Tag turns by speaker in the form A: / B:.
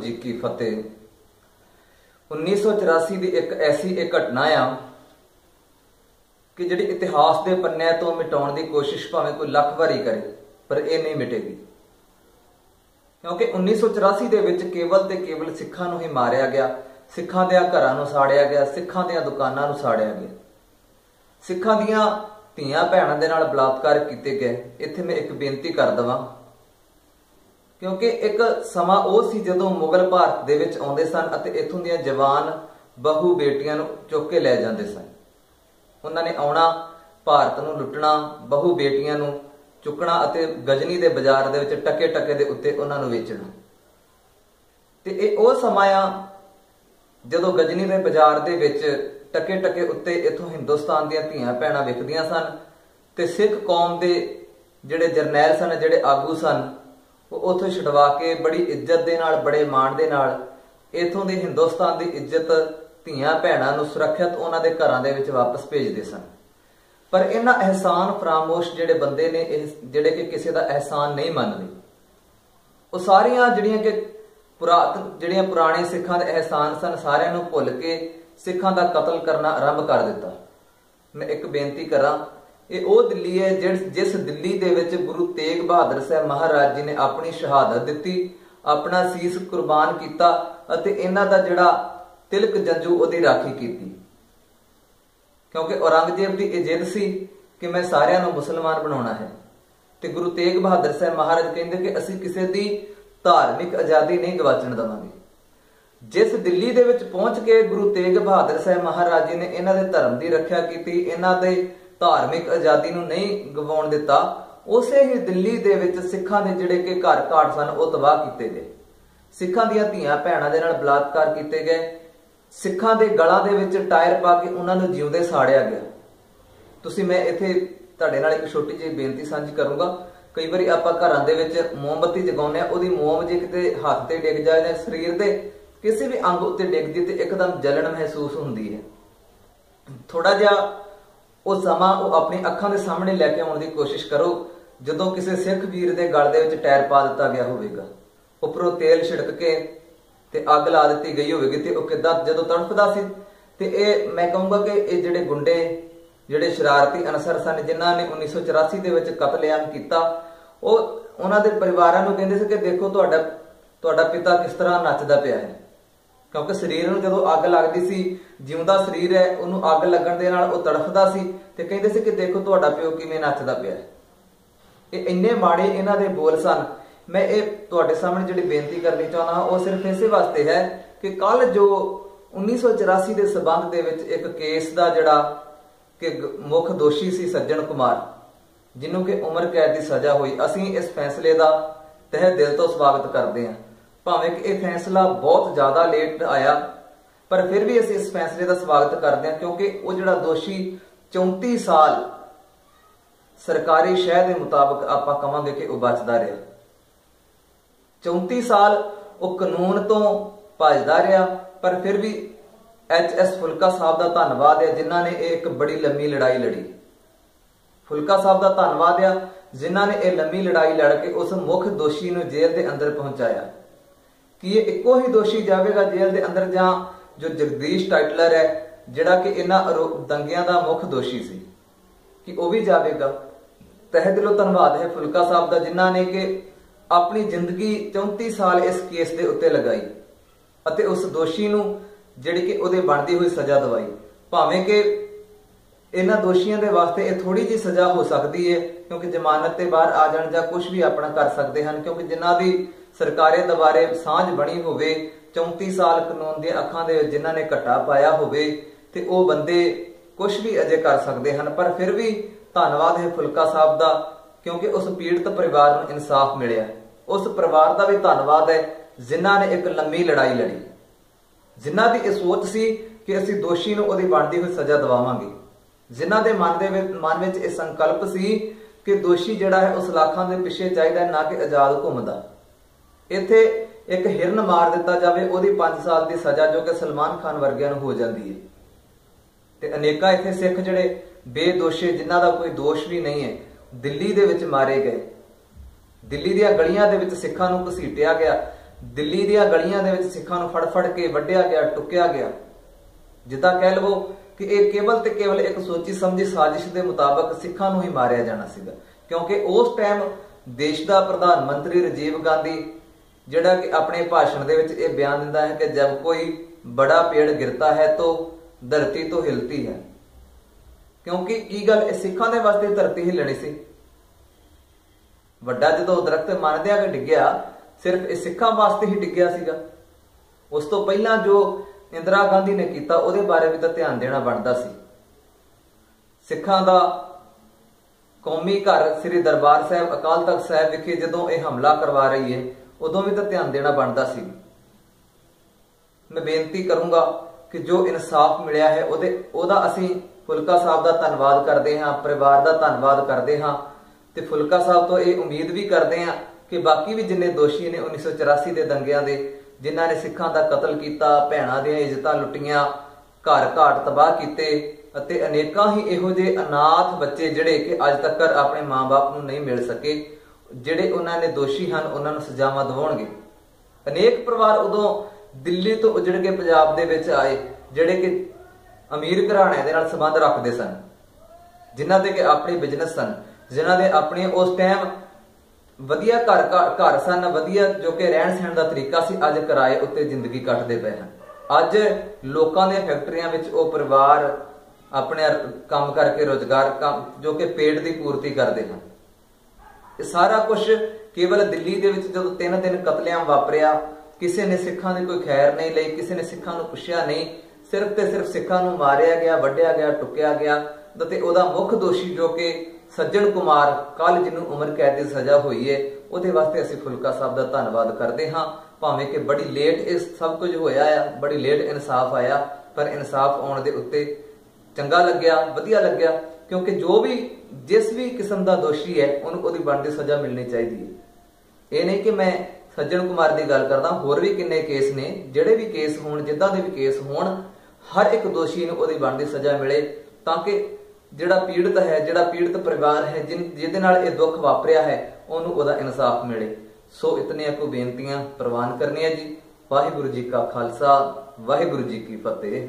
A: ਜੀ ਕੀ ਫਤਿਹ। 1984 ਦੀ ਇੱਕ ਐਸੀ ਇੱਕ ਘਟਨਾ ਆ ਕਿ ਜਿਹੜੀ ਇਤਿਹਾਸ ਦੇ ਪੰਨਿਆਂ ਤੋਂ ਮਿਟਾਉਣ ਦੀ ਕੋਸ਼ਿਸ਼ ਭਾਵੇਂ ਕੋਈ ਲੱਖ ਵਾਰੀ ਕਰੇ, ਪਰ ਇਹ ਨਹੀਂ ਮਿਟੇਗੀ। ਕਿਉਂਕਿ 1984 ਦੇ ਵਿੱਚ ਕੇਵਲ ਤੇ ਕੇਵਲ ਸਿੱਖਾਂ ਨੂੰ ਹੀ ਮਾਰਿਆ ਗਿਆ, ਸਿੱਖਾਂ ਦੇ ਘਰਾਂ ਨੂੰ ਸਾੜਿਆ ਗਿਆ, ਸਿੱਖਾਂ ਦੀਆਂ ਦੁਕਾਨਾਂ ਨੂੰ ਸਾੜਿਆ ਗਿਆ। ਸਿੱਖਾਂ ਦੀਆਂ ਧੀਆਂ ਭੈਣਾਂ ਦੇ ਨਾਲ ਬਲਾਤਕਾਰ ਕੀਤੇ ਗਏ। ਇੱਥੇ ਮੈਂ ਇੱਕ ਬੇਨਤੀ ਕਰ ਦਵਾਂ ਕਿਉਂਕਿ ਇੱਕ ਸਮਾਂ ਉਹ ਸੀ ਜਦੋਂ ਮੁਗਲ ਭਾਰਤ ਦੇ ਵਿੱਚ ਆਉਂਦੇ ਸਨ ਅਤੇ ਇੱਥੋਂ ਦੀਆਂ ਜਵਾਨ ਬਹੂ ਬੇਟੀਆਂ ਨੂੰ ਚੁੱਕ ਕੇ ਲੈ ਜਾਂਦੇ ਸਨ। ਉਹਨਾਂ ਨੇ ਆਉਣਾ, ਭਾਰਤ ਨੂੰ ਲੁੱਟਣਾ, ਬਹੂ ਬੇਟੀਆਂ ਨੂੰ ਚੁੱਕਣਾ ਅਤੇ ਗਜਨੀ ਦੇ ਬਾਜ਼ਾਰ ਦੇ ਵਿੱਚ ਟਕੇ ਟਕੇ ਦੇ ਉੱਤੇ ਉਹਨਾਂ ਨੂੰ ਵੇਚਣਾ। ਤੇ ਇਹ ਉਹ ਸਮਾਂ ਆ ਜਦੋਂ ਗਜਨੀ ਦੇ ਬਾਜ਼ਾਰ ਦੇ ਵਿੱਚ ਟਕੇ ਟਕੇ ਉੱਤੇ ਇਥੋਂ ਹਿੰਦੁਸਤਾਨ ਦੀਆਂ ਧੀਆਂ ਭੈਣਾਂ ਵਿਕਦੀਆਂ ਸਨ ਤੇ ਸਿੱਖ ਕੌਮ ਦੇ ਜਿਹੜੇ ਜਰਨੈਲ ਸਨ, ਜਿਹੜੇ ਆਗੂ ਸਨ ਉਹ ਉਥੋਂ ਛਡਵਾ ਕੇ ਬੜੀ ਇੱਜ਼ਤ ਦੇ ਨਾਲ, ਬੜੇ ਮਾਣ ਦੇ ਨਾਲ ਇਥੋਂ ਦੀ ਹਿੰਦੁਸਤਾਨ ਦੀ ਇੱਜ਼ਤ ਧੀਆਂ ਭੈਣਾਂ ਨੂੰ ਸੁਰੱਖਿਅਤ ਉਹਨਾਂ ਦੇ ਘਰਾਂ ਦੇ ਵਿੱਚ ਵਾਪਸ ਭੇਜਦੇ ਸਨ। ਪਰ ਇਹਨਾਂ ਅਹਿਸਾਨ ਫਰਾਮੋਸ਼ ਜਿਹੜੇ ਬੰਦੇ ਨੇ, ਇਹ ਜਿਹੜੇ ਕਿ ਕਿਸੇ ਦਾ ਅਹਿਸਾਨ ਨਹੀਂ ਮੰਨਦੇ। ਉਹ ਸਾਰੀਆਂ ਜਿਹੜੀਆਂ ਕਿ ਪੁਰਾਤਨ ਜਿਹੜੀਆਂ ਪੁਰਾਣੇ ਸਿੱਖਾਂ ਦੇ ਅਹਿਸਾਨ ਸਨ, ਸਾਰਿਆਂ ਨੂੰ ਭੁੱਲ ਕੇ ਸਿੱਖਾਂ ਦਾ ਕਤਲ ਕਰਨਾ ਆਰੰਭ ਕਰ ਦਿੱਤਾ। ਮੈਂ ਇੱਕ ਬੇਨਤੀ ਕਰਾਂ ਇਹ ਉਹ ਦਿੱਲੀ ਹੈ ਜਿਸ ਦਿੱਲੀ ਦੇ ਵਿੱਚ ਗੁਰੂ ਤੇਗ ਬਹਾਦਰ ਸਾਹਿਬ ਮਹਾਰਾਜ ਜੀ ਨੇ ਆਪਣੀ ਸ਼ਹਾਦਤ ਦਿੱਤੀ, ਆਪਣਾ ਸੀਸ ਕੁਰਬਾਨ ਕੀਤਾ ਅਤੇ ਇਹਨਾਂ ਦਾ ਜਿਹੜਾ ਤਿਲਕ ਜੰਜੂ ਉਹਦੀ ਰਾਖੀ ਕੀਤੀ। ਕਿਉਂਕਿ ਔਰੰਗਜ਼ੇਬ ਦੀ ਇਹ ਜਿੱਦ ਸੀ ਕਿ ਮੈਂ ਸਾਰਿਆਂ ਨੂੰ ਮੁਸਲਮਾਨ ਬਣਾਉਣਾ ਹੈ। ਤੇ ਗੁਰੂ ਤੇਗ ਬਹਾਦਰ ਸਾਹਿਬ ਮਹਾਰਾਜ ਕਹਿੰਦੇ ਕਿ ਅਸੀਂ ਕਿਸੇ ਦੀ ਧਾਰਮਿਕ ਆਜ਼ਾਦੀ ਨਹੀਂ ਗਵਾਚਣ ਦਵਾਂਗੇ। ਜਿਸ ਦਿੱਲੀ ਦੇ ਵਿੱਚ ਪਹੁੰਚ ਕੇ ਗੁਰੂ ਤੇਗ ਬਹਾਦਰ ਸਾਹਿਬ ਮਹਾਰਾਜ ਜੀ ਨੇ ਇਹਨਾਂ ਦੇ ਧਰਮ ਦੀ ਰੱਖਿਆ ਕੀਤੀ, ਇਹਨਾਂ ਦੇ ਧਾਰਮਿਕ ਆਜ਼ਾਦੀ ਨੂੰ ਨਹੀਂ ਗਵਾਉਣ ਦਿੱਤਾ, ਉਸੇ ਹੀ ਦਿੱਲੀ ਦੇ ਵਿੱਚ ਸਿੱਖਾਂ ਦੇ ਜਿਹੜੇ ਕਿ ਘਰ ਘਾਟ ਸਨ, ਉਹ ਤਬਾਹ ਕੀਤੇ ਗਏ। ਸਿੱਖਾਂ ਦੀਆਂ ਧੀਆਂ ਭੈਣਾਂ ਦੇ ਨਾਲ ਬਲਾਤਕਾਰ ਕੀਤੇ ਗਏ। ਸਿੱਖਾਂ ਦੇ ਗਲਾਂ ਦੇ ਵਿੱਚ ਟਾਇਰ ਪਾ ਕੇ ਉਹਨਾਂ ਨੂੰ ਜਿਉਂਦੇ ਸਾੜਿਆ ਗਿਆ। ਤੁਸੀਂ, ਮੈਂ ਇੱਥੇ ਤੁਹਾਡੇ ਨਾਲ ਇੱਕ ਛੋਟੀ ਜਿਹੀ ਬੇਨਤੀ ਸਾਂਝੀ ਕਰੂੰਗਾ। ਕਈ ਵਾਰੀ ਆਪਾਂ ਘਰਾਂ ਦੇ ਵਿੱਚ ਮੋਮਬੱਤੀ ਜਗਾਉਂਦੇ ਆ ਉਹਦੀ ਮੋਮ ਜੇ ਕਿਤੇ ਹੱਥ ਤੇ ਡਿੱਗ ਜਾਏ ਜਾਂ ਸਰੀਰ ਦੇ ਕਿਸੇ ਵੀ ਅੰਗ ਉੱਤੇ ਡਿੱਗਦੀ ਤੇ ਇੱਕਦਮ ਜਲਣ ਮਹਿਸੂਸ ਹੁੰਦੀ ਹੈ। ਥੋੜਾ ਜਿਹਾ ਉਹ ਸਮਾਂ ਉਹ ਆਪਣੀ ਅੱਖਾਂ ਦੇ ਸਾਹਮਣੇ ਲੈ ਕੇ ਆਉਣ ਦੀ ਕੋਸ਼ਿਸ਼ ਕਰੋ, ਜਦੋਂ ਕਿਸੇ ਸਿੱਖ ਵੀਰ ਦੇ ਗਲ ਦੇ ਵਿੱਚ ਟਾਇਰ ਪਾ ਦਿੱਤਾ ਗਿਆ ਹੋਵੇਗਾ। ਉੱਪਰੋਂ ਤੇਲ ਛਿੜਕ ਕੇ ਤੇ ਅੱਗ ਲਾ ਦਿੱਤੀ ਗਈ ਹੋਵੇਗੀ ਤੇ ਉਹ ਕਿੱਦਾਂ, ਜਦੋਂ ਤੜਫਦਾ ਸੀ? ਤੇ ਇਹ ਮੈਂ ਕਹੂੰਗਾ ਕਿ ਇਹ ਜਿਹੜੇ ਗੁੰਡੇ, ਜਿਹੜੇ ਸ਼ਰਾਰਤੀ ਅਨਸਰ ਸਨ, ਜਿਨ੍ਹਾਂ ਨੇ 1984 ਦੇ ਵਿੱਚ ਕਤਲੇਆਮ ਕੀਤਾ, ਉਹ ਉਹਨਾਂ ਦੇ ਪਰਿਵਾਰਾਂ ਨੂੰ ਕਹਿੰਦੇ ਸੀ ਕਿ ਦੇਖੋ ਤੁਹਾਡਾ ਤੁਹਾਡਾ ਪਿਤਾ ਕਿਸ ਤਰ੍ਹਾਂ ਨੱਚਦਾ ਪਿਆ ਹੈ। ਕਿਉਂਕਿ ਸਰੀਰ ਨੂੰ ਜਦੋਂ ਅੱਗ ਲੱਗਦੀ ਸੀ, ਜਿਉਂਦਾ ਸਰੀਰ ਹੈ, ਉਹਨੂੰ ਅੱਗ ਲੱਗਣ ਦੇ ਨਾਲ ਉਹ ਤੜਫਦਾ ਸੀ ਤੇ ਕਹਿੰਦੇ ਸੀ ਕਿ ਦੇਖੋ ਤੁਹਾਡਾ ਪਿਓ ਕਿਵੇਂ ਨੱਚਦਾ ਪਿਆ ਹੈ। ਇਹ ਇੰਨੇ ਮਾੜੇ ਇਹਨਾਂ ਦੇ ਬੋਲ ਸਨ। ਮੈਂ ਇਹ ਤੁਹਾਡੇ ਸਾਹਮਣੇ ਜਿਹੜੀ ਬੇਨਤੀ ਕਰਨੀ ਚਾਹੁੰਦਾ ਹਾਂ, ਉਹ ਸਿਰਫ ਇਸੇ ਵਾਸਤੇ ਹੈ ਕਿ ਕੱਲ ਜੋ 1984 ਦੇ ਸਬੰਧ ਦੇ ਵਿੱਚ ਇੱਕ ਕੇਸ ਦਾ ਜਿਹੜਾ ਕਿ ਮੁੱਖ ਦੋਸ਼ੀ ਸੀ ਸੱਜਣ ਕੁਮਾਰ ਜਿਹਨੂੰ ਕਿ ਉਮਰ ਕੈਦ ਦੀ ਸਜ਼ਾ ਹੋਈ, ਅਸੀਂ ਇਸ ਫੈਸਲੇ ਦਾ ਤਹਿ ਦਿਲ ਤੋਂ ਸਵਾਗਤ ਕਰਦੇ ਹਾਂ। ਭਾਵੇਂ ਕਿ ਇਹ ਫੈਸਲਾ ਬਹੁਤ ਜ਼ਿਆਦਾ ਲੇਟ ਆਇਆ, ਪਰ ਫਿਰ ਵੀ ਅਸੀਂ ਇਸ ਫੈਸਲੇ ਦਾ ਸਵਾਗਤ ਕਰਦੇ ਹਾਂ ਕਿਉਂਕਿ ਉਹ ਜਿਹੜਾ ਦੋਸ਼ੀ 34 ਸਾਲ ਸਰਕਾਰੀ ਸ਼ਹਿ ਦੇ ਮੁਤਾਬਕ ਆਪਾਂ ਕਵਾਂਗੇ ਕਿ ਉਹ ਬਚਦਾ ਰਿਹਾ। 34 ਸਾਲ ਉਹ ਕਾਨੂੰਨ ਤੋਂ ਭੱਜਦਾ ਰਿਹਾ, ਪਰ ਫਿਰ ਵੀ ਐਚ ਐਸ ਫੁਲਕਾ ਸਾਹਿਬ ਦਾ ਧੰਨਵਾਦ ਹੈ ਜਿਨ੍ਹਾਂ ਨੇ ਇਹ ਇੱਕ ਬੜੀ ਲੰਮੀ ਲੜਾਈ ਲੜੀ। ਫੁਲਕਾ ਸਾਹਿਬ ਦਾ ਧੰਨਵਾਦ ਹੈ ਜਿਨ੍ਹਾਂ ਨੇ ਇਹ ਲੰਮੀ ਲੜਾਈ ਲੜ ਕੇ ਉਸ ਮੁੱਖ ਦੋਸ਼ੀ ਨੂੰ ਜੇਲ੍ਹ ਦੇ ਅੰਦਰ ਪਹੁੰਚਾਇਆ। ਕਿ ਇਹ ਇੱਕੋ ਹੀ ਦੋਸ਼ੀ ਜਾਵੇਗਾ ਜੇਲ੍ਹ ਦੇ ਅੰਦਰ ਜਾਂ ਜੋ ਜਗਦੀਸ਼ ਟਾਈਟਲਰ ਹੈ, ਜਿਹੜਾ ਕਿ ਇਹਨਾਂ ਦੰਗਿਆਂ ਦਾ ਮੁੱਖ ਦੋਸ਼ੀ ਸੀ? ਕਿ ਉਹ ਵੀ ਜਾਵੇਗਾ? ਤਹਿ ਦਿਲੋਂ ਧੰਨਵਾਦ ਹੈ ਫੁਲਕਾ ਸਾਹਿਬ ਦਾ, ਜਿਨ੍ਹਾਂ ਨੇ ਕਿ ਆਪਣੀ ਜ਼ਿੰਦਗੀ 34 ਸਾਲ ਇਸ ਕੇਸ ਦੇ ਉੱਤੇ ਲਗਾਈ ਅਤੇ ਉਸ ਦੋਸ਼ੀ ਨੂੰ ਜਿਹੜੀ ਕਿ ਉਹਦੇ ਬਣਦੀ ਹੋਈ ਸਜ਼ਾ ਦਵਾਈ। ਭਾਵੇਂ ਕਿ ਇਹਨਾਂ ਦੋਸ਼ੀਆਂ ਦੇ ਵਾਸਤੇ ਇਹ ਥੋੜੀ ਜੀ ਸਜ਼ਾ ਹੋ ਸਕਦੀ ਹੈ, ਕਿਉਂਕਿ ਜ਼ਮਾਨਤ ਤੇ ਬਾਹਰ ਆ ਜਾਣ ਜਾਂ ਕੁਝ ਵੀ ਆਪਣਾ ਕਰ ਸਕਦੇ ਹਨ, ਕਿਉਂਕਿ ਜਿਨ੍ਹਾਂ ਦੀ ਸਰਕਾਰੇ ਦੁਆਰੇ ਸਾਂਝ ਬਣੀ ਹੋਵੇ 34 ਸਾਲ ਕਾਨੂੰਨ ਦੀਆਂ ਅੱਖਾਂ ਦੇ ਵਿੱਚ ਜਿਨ੍ਹਾਂ ਨੇ ਘੱਟਾ ਪਾਇਆ ਹੋਵੇ, ਤੇ ਉਹ ਬੰਦੇ ਕੁਝ ਵੀ ਅਜੇ ਕਰ ਸਕਦੇ ਹਨ, ਪਰ ਫਿਰ ਵੀ ਧੰਨਵਾਦ ਹੈ ਫੁਲਕਾ ਸਾਹਿਬ ਦਾ, ਕਿਉਂਕਿ ਉਸ ਪੀੜਤ ਪਰਿਵਾਰ ਨੂੰ ਇਨਸਾਫ ਮਿਲਿਆ। ਉਸ ਪਰਿਵਾਰ ਦਾ ਵੀ ਧੰਨਵਾਦ ਹੈ, ਜਿਨ੍ਹਾਂ ਨੇ ਇੱਕ ਲੰਮੀ ਲੜਾਈ ਲੜੀ। ਜਿਨ੍ਹਾਂ ਦੀ ਇਹ ਸੋਚ ਸੀ ਕਿ ਅਸੀਂ ਦੋਸ਼ੀ ਨੂੰ ਉਹਦੀ ਬਣਦੀ ਹੋਈ ਸਜ਼ਾ ਦਿਵਾਵਾਂਗੇ। ਜਿਨ੍ਹਾਂ ਦੇ ਮਨ ਦੇ ਵਿੱਚ, ਮਨ ਵਿੱਚ ਇਹ ਸੰਕਲਪ ਸੀ ਕਿ ਦੋਸ਼ੀ ਜਿਹੜਾ ਹੈ ਉਸ ਲਾਖਾਂ ਦੇ ਪਿੱਛੇ ਚਾਹੀਦਾ ਨਾ ਕਿ ਆਜ਼ਾਦ ਘੁੰਮਦਾ। ਇੱਥੇ ਇੱਕ ਹਿਰਨ ਮਾਰ ਦਿੱਤਾ ਜਾਵੇ, ਉਹਦੀ 5 ਸਾਲ ਦੀ ਸਜ਼ਾ ਜੋ ਕਿ ਸਲਮਾਨ ਖਾਨ ਵਰਗਿਆਂ ਨੂੰ ਹੋ ਜਾਂਦੀ ਹੈ। ਤੇ ਅਨੇਕਾਂ ਇੱਥੇ ਸਿੱਖ ਜਿਹੜੇ ਬੇਦੋਸ਼ੇ ਜਿਨ੍ਹਾਂ ਦਾ ਕੋਈ ਦੋਸ਼ ਵੀ ਨਹੀਂ ਹੈ, ਦਿੱਲੀ ਦੇ ਵਿੱਚ ਮਾਰੇ ਗਏ। ਦਿੱਲੀ ਦੀਆਂ ਗਲੀਆਂ ਦੇ ਵਿੱਚ ਸਿੱਖਾਂ ਨੂੰ ਘਸੀਟਿਆ ਗਿਆ। ਦਿੱਲੀ ਦੀਆਂ ਗਲੀਆਂ ਦੇ ਵਿੱਚ ਸਿੱਖਾਂ ਨੂੰ ਫੜ ਫੜ ਕੇ ਵੱਢਿਆ ਗਿਆ, ਟੁੱਕਿਆ ਗਿਆ। ਜਿੱਦਾਂ ਕਹਿ ਲਵੋ ਕਿ ਇਹ ਕੇਵਲ ਤੇ ਕੇਵਲ ਇੱਕ ਸੋਚੀ ਸਮਝੀ ਸਾਜ਼ਿਸ਼ ਦੇ ਮੁਤਾਬਕ ਸਿੱਖਾਂ ਨੂੰ ਹੀ ਮਾਰਿਆ ਜਾਣਾ ਸੀਗਾ। ਕਿਉਂਕਿ ਉਸ ਟਾਈਮ ਦੇਸ਼ ਦਾ ਪ੍ਰਧਾਨ ਮੰਤਰੀ ਰਾਜੀਵ ਗਾਂਧੀ ਜਿਹੜਾ ਕਿ ਆਪਣੇ ਭਾਸ਼ਣ ਦੇ ਵਿੱਚ ਇਹ ਬਿਆਨ ਦਿੰਦਾ ਹੈ ਕਿ ਜਦ ਕੋਈ ਬੜਾ ਪੇੜ ਗਿਰਤਾ ਹੈ ਤਾਂ ਧਰਤੀ ਤੋਂ ਹਿਲਤੀ ਹੈ। ਕਿਉਂਕਿ ਕੀ ਗੱਲ ਇਹ ਸਿੱਖਾਂ ਦੇ ਵਾਸਤੇ ਧਰਤੀ ਹਿਲਣੀ ਸੀ? ਵੱਡਾ ਜਦੋਂ ਦਰਖਤ ਮੰਨਦਿਆਂ ਕਿ ਡਿੱਗਿਆ, ਸਿਰਫ ਇਹ ਸਿੱਖਾਂ ਵਾਸਤੇ ਹੀ ਡਿੱਗਿਆ ਸੀਗਾ। ਉਸ ਤੋਂ ਪਹਿਲਾਂ ਜੋ ਇੰਦਰਾ ਗਾਂਧੀ ਨੇ ਕੀਤਾ, ਉਹਦੇ ਬਾਰੇ ਵੀ ਤਾਂ ਧਿਆਨ ਦੇਣਾ ਬਣਦਾ ਸੀ। ਸਿੱਖਾਂ ਦਾ ਕੌਮੀ ਘਰ ਸ੍ਰੀ ਦਰਬਾਰ ਸਾਹਿਬ ਅਕਾਲ ਤਖਤ ਸਾਹਿਬ ਵਿਖੇ ਜਦੋਂ ਇਹ ਹਮਲਾ ਕਰਵਾ ਰਹੀ ਹੈ ਉਦੋਂ ਵੀ ਤਾਂ ਧਿਆਨ ਦੇਣਾ ਬਣਦਾ ਸੀ। ਮੈਂ ਬੇਨਤੀ ਕਰੂੰਗਾ ਕਿ ਜੋ ਇਨਸਾਫ ਮਿਲਿਆ ਹੈ, ਉਹਦੇ, ਉਹਦਾ ਅਸੀਂ ਫੁਲਕਾ ਸਾਹਿਬ ਦਾ ਧੰਨਵਾਦ ਕਰਦੇ ਹਾਂ, ਪਰਿਵਾਰ ਦਾ ਧੰਨਵਾਦ ਕਰਦੇ ਹਾਂ ਤੇ ਫੁਲਕਾ ਸਾਹਿਬ ਤੋਂ ਇਹ ਉਮੀਦ ਵੀ ਕਰਦੇ ਹਾਂ ਕਿ ਬਾਕੀ ਵੀ ਜਿੰਨੇ ਦੋਸ਼ੀ ਨੇ 1984 ਦੇ ਦੰਗਿਆਂ ਦੇ, ਜਿਨ੍ਹਾਂ ਨੇ ਸਿੱਖਾਂ ਦਾ ਕਤਲ ਕੀਤਾ, ਭੈਣਾਂ ਦੀਆਂ ਇੱਜ਼ਤਾਂ ਲੁੱਟੀਆਂ, ਘਰ ਘਾਟ ਤਬਾਹ ਕੀਤੇ ਅਤੇ ਅਨੇਕਾਂ ਹੀ ਇਹੋ ਜਿਹੇ ਅਨਾਥ ਬੱਚੇ ਜਿਹੜੇ ਕਿ ਅੱਜ ਤੱਕ ਆਪਣੇ ਮਾਪੇ ਨੂੰ ਨਹੀਂ ਮਿਲ ਸਕੇ ਜਿਹੜੇ ਉਹਨਾਂ ਨੇ ਦੋਸ਼ੀ ਹਨ, ਉਹਨਾਂ ਨੂੰ ਸਜ਼ਾਵਾਂ ਦਿਵਾਉਣਗੇ। ਅਨੇਕ ਪਰਿਵਾਰ ਉਦੋਂ ਦਿੱਲੀ ਤੋਂ ਉਜੜ ਕੇ ਪੰਜਾਬ ਦੇ ਵਿੱਚ ਆਏ, ਜਿਹੜੇ ਕਿ ਅਮੀਰ ਘਰਾਣਿਆਂ ਦੇ ਨਾਲ ਸੰਬੰਧ ਰੱਖਦੇ ਸਨ, ਜਿਨ੍ਹਾਂ ਦੇ ਕਿ ਆਪਣੇ ਬਿਜ਼ਨਸ ਸਨ, ਜਿਨ੍ਹਾਂ ਦੇ ਆਪਣੇ ਉਸ ਟਾਈਮ ਵਧੀਆ ਘਰ ਘਰ ਸਨ, ਵਧੀਆ ਜੋ ਕਿ ਰਹਿਣ ਸਹਿਣ ਦਾ ਤਰੀਕਾ ਸੀ, ਅੱਜ ਕਿਰਾਏ ਉੱਤੇ ਜ਼ਿੰਦਗੀ ਕੱਟਦੇ ਪਏ ਹਨ। ਅੱਜ ਲੋਕਾਂ ਦੀਆਂ ਫੈਕਟਰੀਆਂ ਵਿੱਚ ਉਹ ਪਰਿਵਾਰ ਆਪਣੇ ਕੰਮ ਕਰਕੇ ਰੋਜ਼ਗਾਰ, ਕੰਮ ਜੋ ਕਿ ਪੇਟ ਦੀ ਪੂਰਤੀ ਕਰਦੇ ਹਨ। ਇਹ ਸਾਰਾ ਕੁਝ ਕੇਵਲ ਦਿੱਲੀ ਦੇ ਵਿੱਚ ਜਦੋਂ ਤਿੰਨ ਦਿਨ ਕਤਲੇਆਮ ਵਾਪਰਿਆ, ਕਿਸੇ ਨੇ ਸਿੱਖਾਂ ਦੀ ਕੋਈ ਖੈਰ ਨਹੀਂ ਲਈ, ਕਿਸੇ ਨੇ ਸਿੱਖਾਂ ਨੂੰ ਪੁੱਛਿਆ ਨਹੀਂ, ਸਿਰਫ ਤੇ ਸਿਰਫ ਸਿੱਖਾਂ ਨੂੰ ਮਾਰਿਆ ਗਿਆ, ਵੱਢਿਆ ਗਿਆ, ਟੁੱਕਿਆ ਗਿਆ ਤੇ ਉਹਦਾ ਮੁੱਖ ਦੋਸ਼ੀ ਜੋ ਕਿ ਸੱਜਣ ਕੁਮਾਰ ਕੱਲ ਜਿਹਨੂੰ ਉਮਰ ਕੈਦ ਦੀ ਸਜ਼ਾ ਹੋਈ ਹੈ ਉਹਦੇ ਵਾਸਤੇ ਅਸੀਂ ਫੁਲਕਾ ਸਾਹਿਬ ਦਾ ਧੰਨਵਾਦ ਕਰਦੇ ਹਾਂ। ਭਾਵੇਂ ਕਿ ਬੜੀ ਲੇਟ ਇਹ ਸਭ ਕੁਝ ਹੋਇਆ ਆ, ਬੜੀ ਲੇਟ ਇਨਸਾਫ ਆਇਆ, ਪਰ ਇਨਸਾਫ ਆਉਣ ਦੇ ਉੱਤੇ ਚੰਗਾ ਲੱਗਿਆ, ਵਧੀਆ ਲੱਗਿਆ। ਕਿਉਂਕਿ ਜੋ ਵੀ, ਜਿਸ ਵੀ ਕਿਸਮ ਦਾ ਦੋਸ਼ੀ ਹੈ, ਉਹਨੂੰ ਉਹਦੀ ਬਣਦੀ ਸਜ਼ਾ ਮਿਲਣੀ ਚਾਹੀਦੀ ਹੈ। ਇਹ ਨਹੀਂ ਕਿ ਮੈਂ ਸੱਜਣ ਕੁਮਾਰ ਦੀ ਗੱਲ ਕਰਦਾ, ਹੋਰ ਵੀ ਕਿੰਨੇ ਕੇਸ ਨੇ, ਜਿਹੜੇ ਵੀ ਕੇਸ ਹੋਣ, ਜਿੱਦਾਂ ਦੇ ਵੀ ਕੇਸ ਹੋਣ, ਹਰ ਇੱਕ ਦੋਸ਼ੀ ਨੂੰ ਉਹਦੀ ਬਣਦੀ ਸਜ਼ਾ ਮਿਲੇ, ਤਾਂ ਕਿ ਜਿਹੜਾ ਪੀੜਤ ਹੈ, ਜਿਹੜਾ ਪੀੜਤ ਪਰਿਵਾਰ ਹੈ ਜਿਹਦੇ ਨਾਲ ਇਹ ਦੁੱਖ ਵਾਪਰਿਆ ਹੈ, ਉਹਨੂੰ ਉਹਦਾ ਇਨਸਾਫ ਮਿਲੇ। ਸੋ ਇਤਨੀਆਂ ਕੋ ਬੇਨਤੀਆਂ ਪ੍ਰਵਾਨ ਕਰਨੀਆਂ ਜੀ। ਵਾਹਿਗੁਰੂ ਜੀ ਕਾ ਖਾਲਸਾ, ਵਾਹਿਗੁਰੂ ਜੀ ਕੀ ਫਤਿਹ।